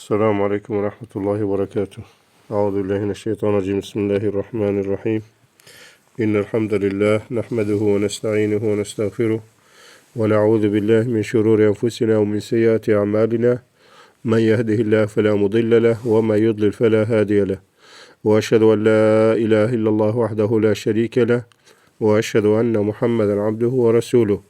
Selamun Aleyküm ve Rahmetullahi ve Berekatuhu. Euzubillahimineşşeytanirracim. Bismillahirrahmanirrahim. İnnel hamdelillah nahmeduhu ve nestainuhu ve nestağfiruh ve na'udzu billahi min şururi enfusina ve min seyyiati a'malina. Men yehdihillah fela mudille leh ve men yudlil fela hadiye leh. Ve eşhedü en la ilahe illallah vahdehu la şerike leh ve eşhedü enne Muhammeden abduhu ve resuluhu.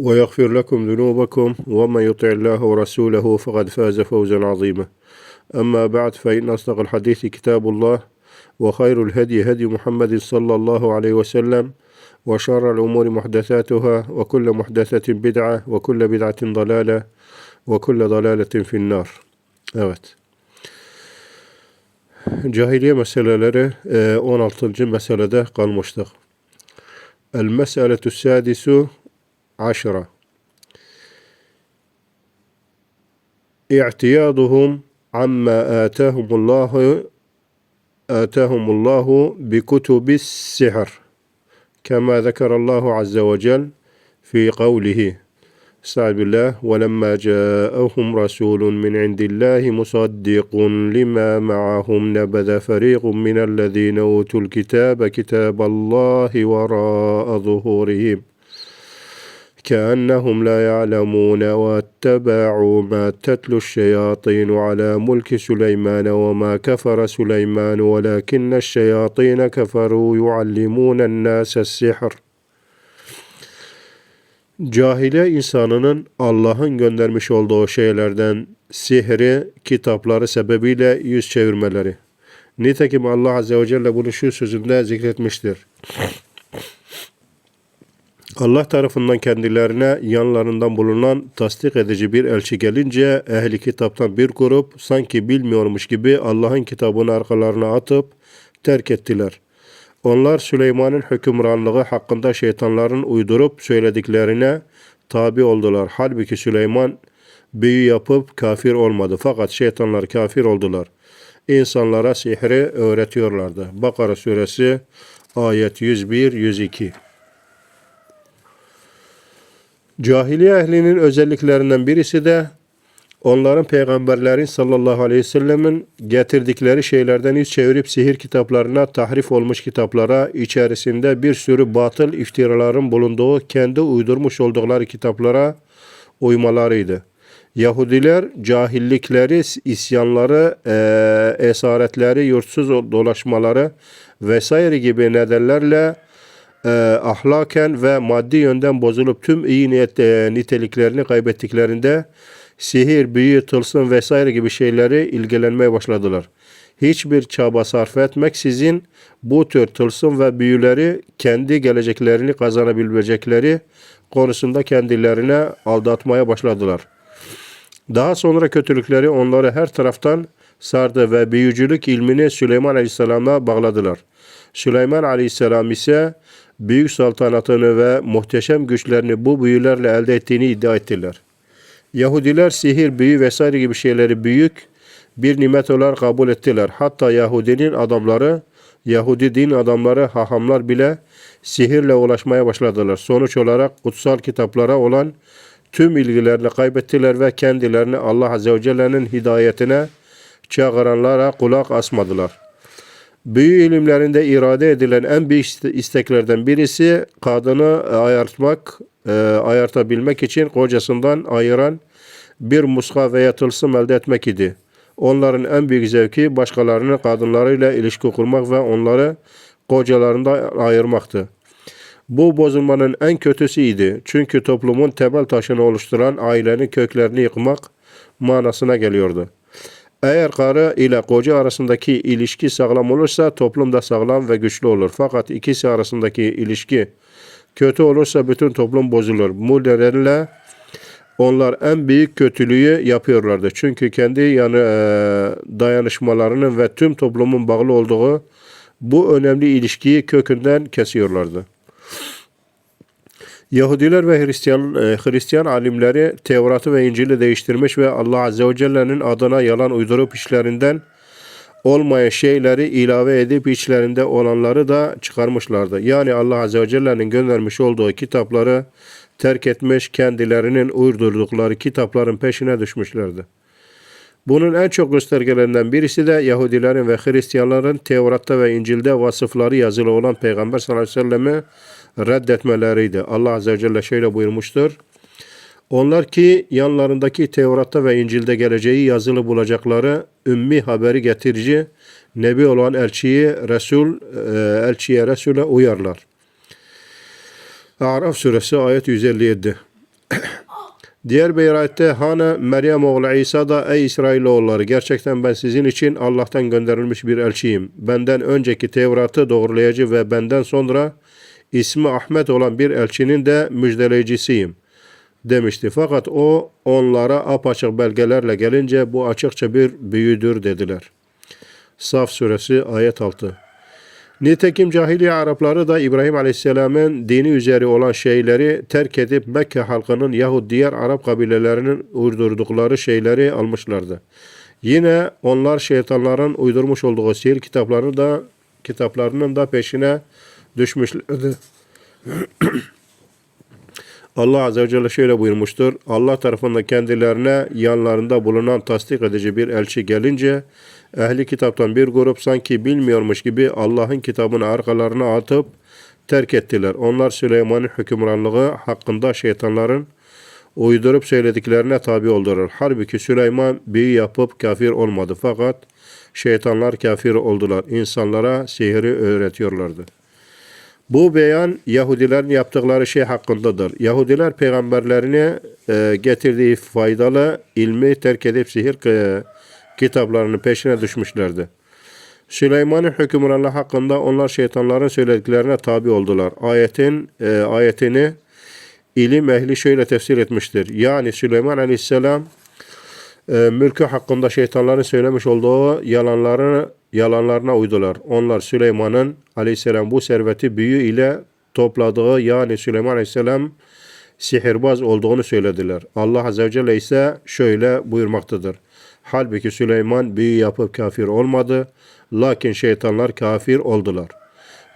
ويغفر لكم ذنوبكم ومن يطع الله ورسوله فقد فاز فوزا عظيما أما بعد فإن أصدق الحديث كتاب الله وخير الهدي هدي محمد صلى الله عليه وسلم وشر الأمور محدثاتها وكل محدثة بدعة وكل بدعة ضلالة وكل ضلالة في النار Evet. Cahiliye meseleleri e, 16. meselede kalmıştık. El meseletü sadisu عشرة. اعتياضهم عما آتاهم الله آتاهم الله بكتب السحر كما ذكر الله عز وجل في قوله استعذ بالله ولما جاءهم رسول من عند الله مصدق لما معهم نبذ فريق من الذين أوتوا الكتاب كتاب الله وراء ظهورهم. كأنهم لا يعلمون واتبعوا ما تتلو الشياطين على ملك سليمان وما كفر سليمان ولكن الشياطين كفروا يعلمون الناس السحر Cahile insanının Allah'ın göndermiş olduğu şeylerden sihri, kitapları sebebiyle yüz çevirmeleri. Nitekim Allah Azze ve Celle bunu şu sözünde zikretmiştir. Allah tarafından kendilerine yanlarından bulunan tasdik edici bir elçi gelince ehli kitaptan bir grup sanki bilmiyormuş gibi Allah'ın kitabını arkalarına atıp terk ettiler. Onlar Süleyman'ın hükümranlığı hakkında şeytanların uydurup söylediklerine tabi oldular. Halbuki Süleyman büyü yapıp kafir olmadı. Fakat şeytanlar kafir oldular. İnsanlara sihri öğretiyorlardı. Bakara suresi ayet 101-102 Cahiliye ehlinin özelliklerinden birisi de onların peygamberlerin sallallahu aleyhi ve sellemin getirdikleri şeylerden yüz çevirip sihir kitaplarına, tahrif olmuş kitaplara, içerisinde bir sürü batıl iftiraların bulunduğu kendi uydurmuş oldukları kitaplara uymalarıydı. Yahudiler cahillikleri, isyanları, e, esaretleri, yurtsuz dolaşmaları vesaire gibi nedenlerle e, ahlaken ve maddi yönden bozulup tüm iyi niyet e, niteliklerini kaybettiklerinde sihir, büyü, tılsım vesaire gibi şeyleri ilgilenmeye başladılar. Hiçbir çaba sarf etmeksizin bu tür tılsım ve büyüleri kendi geleceklerini kazanabilecekleri konusunda kendilerine aldatmaya başladılar. Daha sonra kötülükleri onları her taraftan sardı ve büyücülük ilmini Süleyman Aleyhisselam'a bağladılar. Süleyman Aleyhisselam ise büyük saltanatını ve muhteşem güçlerini bu büyülerle elde ettiğini iddia ettiler. Yahudiler sihir, büyü vesaire gibi şeyleri büyük bir nimet olarak kabul ettiler. Hatta Yahudinin adamları, Yahudi din adamları, hahamlar bile sihirle ulaşmaya başladılar. Sonuç olarak kutsal kitaplara olan tüm ilgilerini kaybettiler ve kendilerini Allah Azze ve Celle'nin hidayetine çağıranlara kulak asmadılar. Büyü ilimlerinde irade edilen en büyük isteklerden birisi kadını ayartmak, e, ayartabilmek için kocasından ayıran bir muska veya tılsım elde etmek idi. Onların en büyük zevki başkalarının kadınlarıyla ilişki kurmak ve onları kocalarından ayırmaktı. Bu bozulmanın en kötüsüydü. Çünkü toplumun temel taşını oluşturan ailenin köklerini yıkmak manasına geliyordu. Eğer karı ile koca arasındaki ilişki sağlam olursa toplum da sağlam ve güçlü olur. Fakat ikisi arasındaki ilişki kötü olursa bütün toplum bozulur. Bu nedenle Onlar en büyük kötülüğü yapıyorlardı. Çünkü kendi yanı e, dayanışmalarının ve tüm toplumun bağlı olduğu bu önemli ilişkiyi kökünden kesiyorlardı. Yahudiler ve Hristiyan e, Hristiyan alimleri Tevrat'ı ve İncil'i değiştirmiş ve Allah Azze ve Celle'nin adına yalan uydurup işlerinden olmayan şeyleri ilave edip içlerinde olanları da çıkarmışlardı. Yani Allah Azze ve Celle'nin göndermiş olduğu kitapları terk etmiş, kendilerinin uydurdukları kitapların peşine düşmüşlerdi. Bunun en çok göstergelerinden birisi de Yahudilerin ve Hristiyanların Tevrat'ta ve İncil'de vasıfları yazılı olan Peygamber sallallahu aleyhi ve sellem'i reddetmeleriydi. Allah Azze ve Celle şöyle buyurmuştur. Onlar ki yanlarındaki Tevrat'ta ve İncil'de geleceği yazılı bulacakları ümmi haberi getirici, Nebi olan elçiyi Resul, e, elçiye Resul'e uyarlar. Araf suresi ayet 157. Diğer bir ayette Hane Meryem oğlu İsa da ey İsrailoğulları gerçekten ben sizin için Allah'tan gönderilmiş bir elçiyim. Benden önceki Tevrat'ı doğrulayıcı ve benden sonra ismi Ahmet olan bir elçinin de müjdeleyicisiyim demişti. Fakat o onlara apaçık belgelerle gelince bu açıkça bir büyüdür dediler. Saf suresi ayet 6. Nitekim cahiliye Arapları da İbrahim Aleyhisselam'ın dini üzeri olan şeyleri terk edip Mekke halkının yahut diğer Arap kabilelerinin uydurdukları şeyleri almışlardı. Yine onlar şeytanların uydurmuş olduğu sihir kitaplarını da kitaplarının da peşine düşmüşlerdi. Allah Azze ve Celle şöyle buyurmuştur. Allah tarafından kendilerine yanlarında bulunan tasdik edici bir elçi gelince ehli kitaptan bir grup sanki bilmiyormuş gibi Allah'ın kitabını arkalarına atıp terk ettiler. Onlar Süleyman'ın hükümranlığı hakkında şeytanların uydurup söylediklerine tabi oldular. Halbuki Süleyman büyü yapıp kafir olmadı fakat şeytanlar kafir oldular. İnsanlara sihri öğretiyorlardı. Bu beyan Yahudilerin yaptıkları şey hakkındadır. Yahudiler peygamberlerine getirdiği faydalı ilmi terk edip sihir e, kitaplarının peşine düşmüşlerdi. Süleyman'ın hükümranlığı hakkında onlar şeytanların söylediklerine tabi oldular. Ayetin e, ayetini ilim ehli şöyle tefsir etmiştir. Yani Süleyman Aleyhisselam mülkü hakkında şeytanların söylemiş olduğu yalanlarını yalanlarına uydular. Onlar Süleyman'ın aleyhisselam bu serveti büyü ile topladığı yani Süleyman aleyhisselam sihirbaz olduğunu söylediler. Allah azze ve celle ise şöyle buyurmaktadır. Halbuki Süleyman büyü yapıp kafir olmadı. Lakin şeytanlar kafir oldular.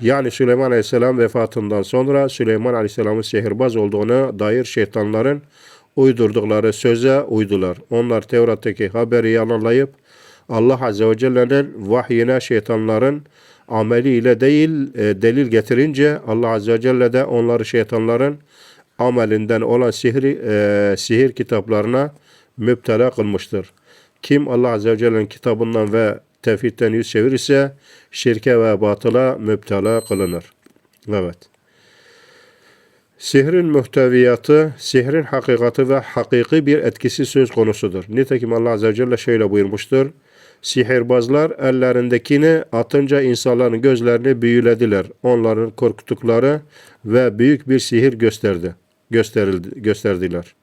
Yani Süleyman Aleyhisselam vefatından sonra Süleyman Aleyhisselam'ın sihirbaz olduğuna dair şeytanların uydurdukları söze uydular. Onlar Tevrat'taki haberi yalanlayıp Allah Azze ve Celle'nin vahyine şeytanların ameliyle değil e, delil getirince Allah Azze ve Celle de onları şeytanların amelinden olan sihri, e, sihir kitaplarına müptela kılmıştır. Kim Allah Azze ve Celle'nin kitabından ve tevhidden yüz çevirirse şirke ve batıla müptela kılınır. Evet. Sihrin muhteviyatı, sihrin hakikati ve hakiki bir etkisi söz konusudur. Nitekim Allah Azze ve Celle şöyle buyurmuştur. Sihirbazlar ellerindekini atınca insanların gözlerini büyülediler. Onların korktukları ve büyük bir sihir gösterdi. Gösterildi, gösterdiler.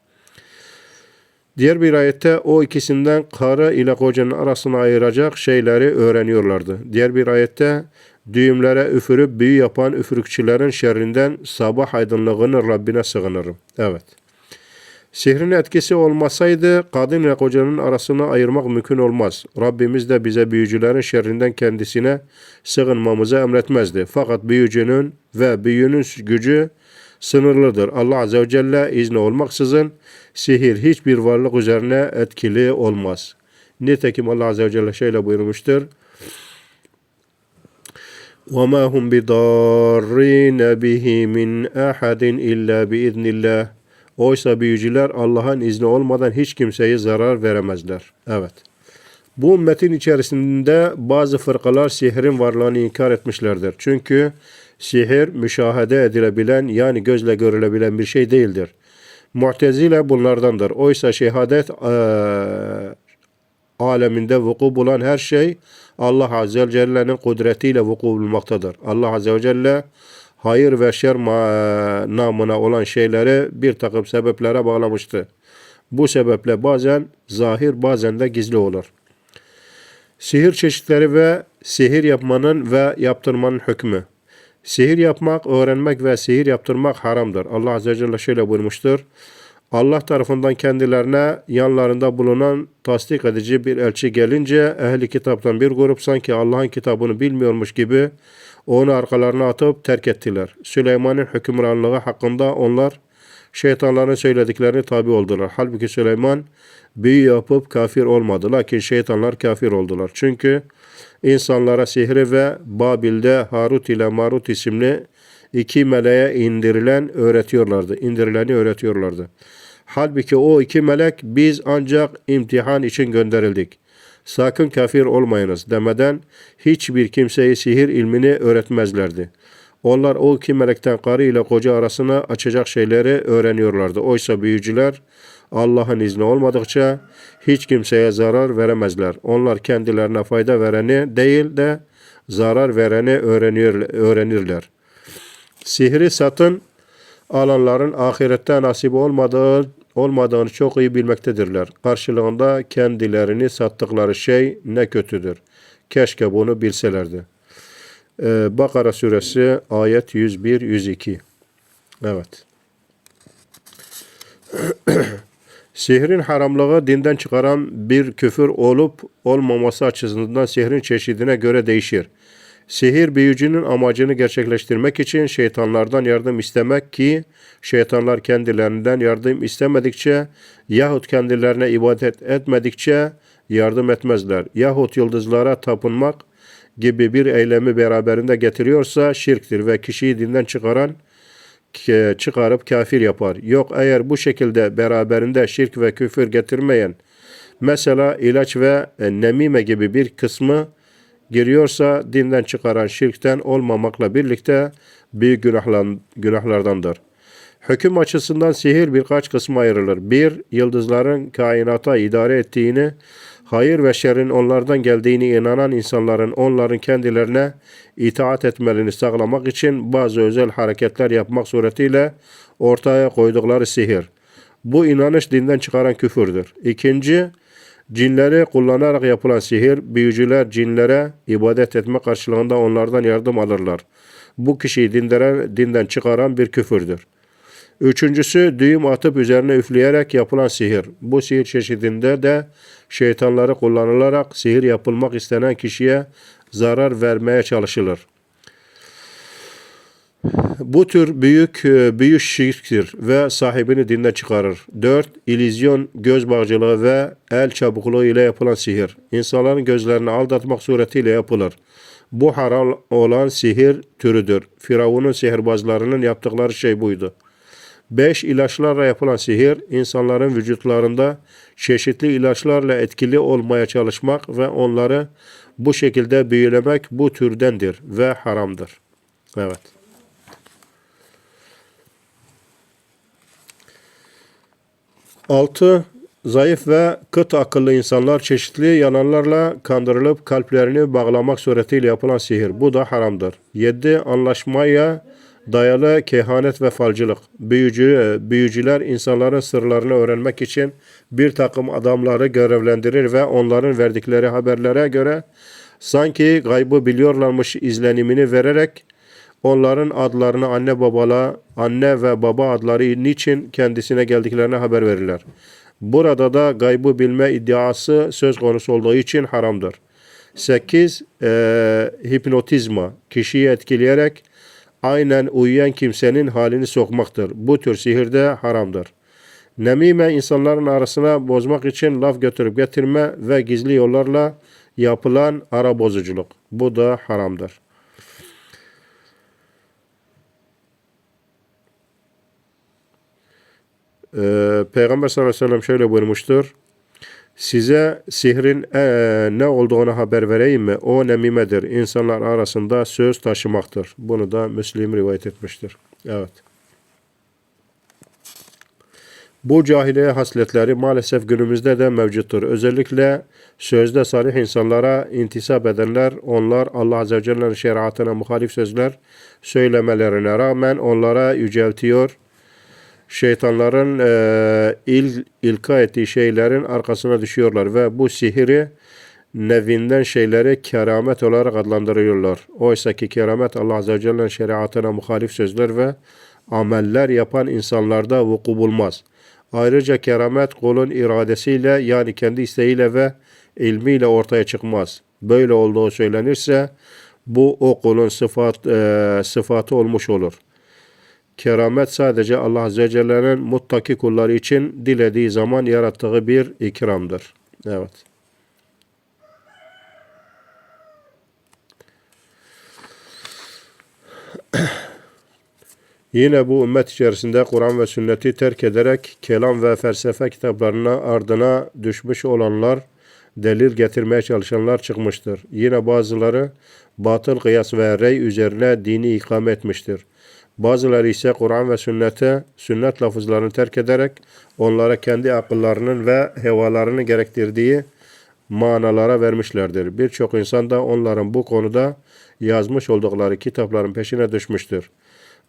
Diğer bir ayette o ikisinden karı ile kocanın arasını ayıracak şeyleri öğreniyorlardı. Diğer bir ayette düğümlere üfürüp büyü yapan üfürükçülerin şerrinden sabah aydınlığını Rabbine sığınırım. Evet. Sihrin etkisi olmasaydı kadın ile kocanın arasını ayırmak mümkün olmaz. Rabbimiz de bize büyücülerin şerrinden kendisine sığınmamızı emretmezdi. Fakat büyücünün ve büyünün gücü sınırlıdır. Allah Azze ve Celle izni olmaksızın sihir hiçbir varlık üzerine etkili olmaz. Nitekim Allah Azze ve Celle şöyle buyurmuştur. وَمَا هُمْ بِضَارِّينَ بِهِ مِنْ أَحَدٍ إِلَّا بِإِذْنِ اللّٰهِ Oysa büyücüler Allah'ın izni olmadan hiç kimseye zarar veremezler. Evet. Bu ümmetin içerisinde bazı fırkalar sihrin varlığını inkar etmişlerdir. Çünkü sihir müşahede edilebilen yani gözle görülebilen bir şey değildir. Mu'tezile bunlardandır. Oysa şehadet e, aleminde vuku bulan her şey Allah Azze ve Celle'nin kudretiyle vuku bulmaktadır. Allah Azze ve Celle hayır ve şer namına olan şeyleri bir takım sebeplere bağlamıştı. Bu sebeple bazen zahir bazen de gizli olur. Sihir çeşitleri ve sihir yapmanın ve yaptırmanın hükmü. Sihir yapmak, öğrenmek ve sihir yaptırmak haramdır. Allah Azze ve Celle şöyle buyurmuştur. Allah tarafından kendilerine yanlarında bulunan tasdik edici bir elçi gelince ehli kitaptan bir grup sanki Allah'ın kitabını bilmiyormuş gibi onu arkalarına atıp terk ettiler. Süleyman'ın hükümranlığı hakkında onlar şeytanların söylediklerini tabi oldular. Halbuki Süleyman büyü yapıp kafir olmadı. Lakin şeytanlar kafir oldular. Çünkü insanlara sihri ve Babil'de Harut ile Marut isimli iki meleğe indirilen öğretiyorlardı. İndirileni öğretiyorlardı. Halbuki o iki melek biz ancak imtihan için gönderildik. Sakın kafir olmayınız demeden hiçbir kimseyi sihir ilmini öğretmezlerdi. Onlar o iki melekten karı ile koca arasına açacak şeyleri öğreniyorlardı. Oysa büyücüler Allah'ın izni olmadıkça hiç kimseye zarar veremezler. Onlar kendilerine fayda vereni değil de zarar vereni öğreniyor, öğrenirler. Sihri satın alanların ahirette nasip olmadığı olmadığını çok iyi bilmektedirler. Karşılığında kendilerini sattıkları şey ne kötüdür. Keşke bunu bilselerdi. Ee, Bakara suresi ayet 101-102 Evet. Sihrin haramlığı dinden çıkaran bir küfür olup olmaması açısından sihrin çeşidine göre değişir. Sihir büyücünün amacını gerçekleştirmek için şeytanlardan yardım istemek ki şeytanlar kendilerinden yardım istemedikçe yahut kendilerine ibadet etmedikçe yardım etmezler. Yahut yıldızlara tapınmak gibi bir eylemi beraberinde getiriyorsa şirktir ve kişiyi dinden çıkaran çıkarıp kafir yapar. Yok eğer bu şekilde beraberinde şirk ve küfür getirmeyen mesela ilaç ve nemime gibi bir kısmı giriyorsa dinden çıkaran şirkten olmamakla birlikte büyük günahlardandır. Hüküm açısından sihir birkaç kısma ayrılır. Bir, yıldızların kainata idare ettiğini, hayır ve şerrin onlardan geldiğini inanan insanların onların kendilerine itaat etmelerini sağlamak için bazı özel hareketler yapmak suretiyle ortaya koydukları sihir. Bu inanış dinden çıkaran küfürdür. İkinci, Cinleri kullanarak yapılan sihir, büyücüler cinlere ibadet etme karşılığında onlardan yardım alırlar. Bu kişiyi dinderen, dinden çıkaran bir küfürdür. Üçüncüsü düğüm atıp üzerine üfleyerek yapılan sihir. Bu sihir çeşidinde de şeytanları kullanılarak sihir yapılmak istenen kişiye zarar vermeye çalışılır. Bu tür büyük e, büyük şirktir ve sahibini dinden çıkarır. 4. İllüzyon, göz bağcılığı ve el çabukluğu ile yapılan sihir. İnsanların gözlerini aldatmak suretiyle yapılır. Bu haram olan sihir türüdür. Firavun'un sihirbazlarının yaptıkları şey buydu. 5. İlaçlarla yapılan sihir, insanların vücutlarında çeşitli ilaçlarla etkili olmaya çalışmak ve onları bu şekilde büyülemek bu türdendir ve haramdır. Evet. Altı, zayıf ve kıt akıllı insanlar çeşitli yalanlarla kandırılıp kalplerini bağlamak suretiyle yapılan sihir. Bu da haramdır. Yedi, anlaşmaya dayalı kehanet ve falcılık. Büyücü, büyücüler insanların sırlarını öğrenmek için bir takım adamları görevlendirir ve onların verdikleri haberlere göre sanki gaybı biliyorlarmış izlenimini vererek onların adlarını anne babala, anne ve baba adları niçin kendisine geldiklerini haber verirler. Burada da gaybı bilme iddiası söz konusu olduğu için haramdır. 8. E, hipnotizma, kişiyi etkileyerek aynen uyuyan kimsenin halini sokmaktır. Bu tür sihir de haramdır. Nemime insanların arasına bozmak için laf götürüp getirme ve gizli yollarla yapılan ara bozuculuk. Bu da haramdır. Ee, Peygamber sallallahu aleyhi ve sellem şöyle buyurmuştur. Size sihrin e, ne olduğunu haber vereyim mi? O nemimedir. İnsanlar arasında söz taşımaktır. Bunu da Müslim rivayet etmiştir. Evet. Bu cahiliye hasletleri maalesef günümüzde de mevcuttur. Özellikle sözde salih insanlara intisap edenler, onlar Allah Azze ve Celle'nin şeriatına muhalif sözler söylemelerine rağmen onlara yüceltiyor, şeytanların e, il, ilka ettiği şeylerin arkasına düşüyorlar ve bu sihiri nevinden şeyleri keramet olarak adlandırıyorlar. Oysa ki keramet Allah Azze ve Celle'nin şeriatına muhalif sözler ve ameller yapan insanlarda vuku bulmaz. Ayrıca keramet kulun iradesiyle yani kendi isteğiyle ve ilmiyle ortaya çıkmaz. Böyle olduğu söylenirse bu o kulun sıfat, e, sıfatı olmuş olur. Keramet sadece Allah Azze ve Celle'nin muttaki kulları için dilediği zaman yarattığı bir ikramdır. Evet. Yine bu ümmet içerisinde Kur'an ve sünneti terk ederek kelam ve felsefe kitaplarına ardına düşmüş olanlar, delil getirmeye çalışanlar çıkmıştır. Yine bazıları batıl kıyas ve rey üzerine dini ikame etmiştir. Bazıları ise Kur'an ve sünnete, sünnet lafızlarını terk ederek onlara kendi akıllarının ve hevalarının gerektirdiği manalara vermişlerdir. Birçok insan da onların bu konuda yazmış oldukları kitapların peşine düşmüştür.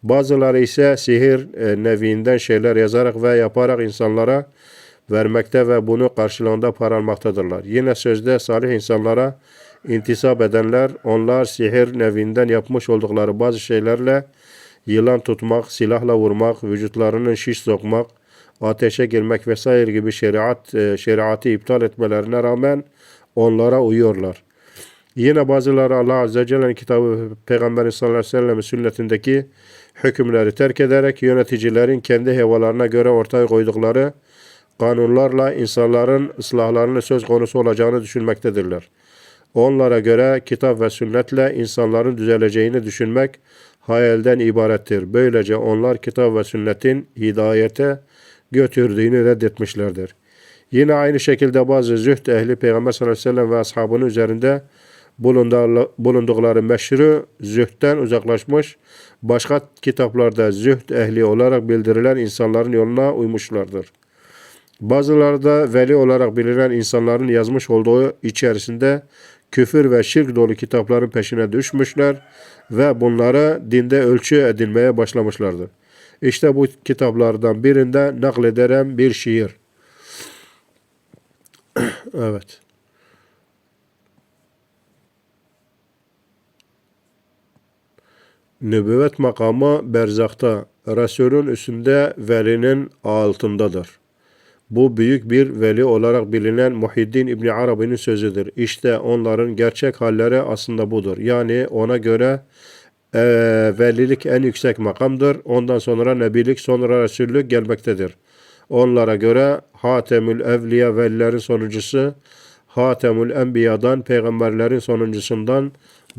Bazıları ise sihir e, neviinden şeyler yazarak ve yaparak insanlara vermekte ve bunu karşılığında para almaktadırlar. Yine sözde salih insanlara intisap edenler, onlar sihir neviinden yapmış oldukları bazı şeylerle yılan tutmak, silahla vurmak, vücutlarının şiş sokmak, ateşe girmek vesaire gibi şeriat e, şeriatı iptal etmelerine rağmen onlara uyuyorlar. Yine bazıları Allah Azze Celle'nin kitabı Peygamberin sallallahu aleyhi ve sellem'in sünnetindeki hükümleri terk ederek yöneticilerin kendi hevalarına göre ortaya koydukları kanunlarla insanların ıslahlarının söz konusu olacağını düşünmektedirler. Onlara göre kitap ve sünnetle insanların düzeleceğini düşünmek hayalden ibarettir. Böylece onlar kitap ve sünnetin hidayete götürdüğünü reddetmişlerdir. Yine aynı şekilde bazı zühd ehli Peygamber sallallahu aleyhi ve sellem ve ashabının üzerinde bulundukları meşru zühtten uzaklaşmış, başka kitaplarda zühd ehli olarak bildirilen insanların yoluna uymuşlardır. Bazıları da veli olarak bilinen insanların yazmış olduğu içerisinde küfür ve şirk dolu kitapların peşine düşmüşler ve bunlara dinde ölçü edilmeye başlamışlardır. İşte bu kitaplardan birinde naklederem bir şiir. evet. Nübüvvet makamı berzakta, Resulün üstünde velinin altındadır. Bu büyük bir veli olarak bilinen Muhiddin İbni Arabi'nin sözüdür. İşte onların gerçek halleri aslında budur. Yani ona göre e, velilik en yüksek makamdır. Ondan sonra nebilik, sonra resullük gelmektedir. Onlara göre Hatemül Evliya velilerin sonuncusu, Hatemül Enbiya'dan, peygamberlerin sonuncusundan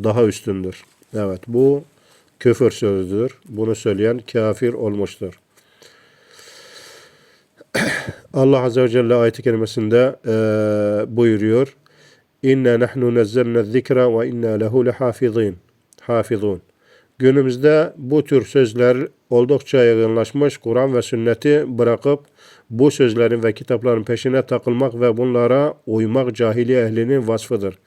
daha üstündür. Evet bu küfür sözüdür. Bunu söyleyen kafir olmuştur. Allah Azze ve Celle ayet-i kerimesinde e, buyuruyor. İnne nahnu nezzelne zikra ve inna lehu lehafizin. Hafizun. Günümüzde bu tür sözler oldukça yaygınlaşmış. Kur'an ve sünneti bırakıp bu sözlerin ve kitapların peşine takılmak ve bunlara uymak cahiliye ehlinin vasfıdır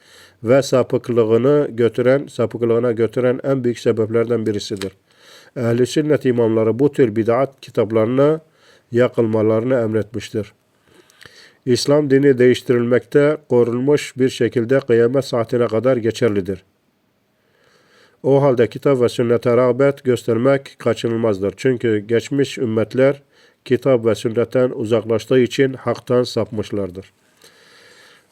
ve sapıklığını götüren, sapıklığına götüren en büyük sebeplerden birisidir. Ehli sünnet imamları bu tür bid'at kitaplarını yakılmalarını emretmiştir. İslam dini değiştirilmekte korunmuş bir şekilde kıyamet saatine kadar geçerlidir. O halde kitap ve sünnete rağbet göstermek kaçınılmazdır. Çünkü geçmiş ümmetler kitap ve sünnetten uzaklaştığı için haktan sapmışlardır.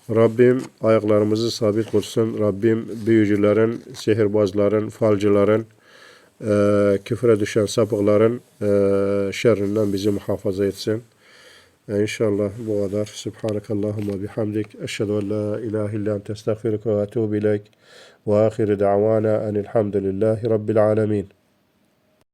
Rabbim ayaklarımızı sabit kılsın. Rabbim büyücülerin, sihirbazların, falcıların, e, küfre düşen sapıkların e, şerrinden bizi muhafaza etsin. E, inşallah bu kadar. Subhanakallahumma bihamdik. Eşhedü en la ilahe illa ente estağfiruke ve etûbü ileyk. Ve ahiru da'vana enilhamdülillahi rabbil alemin.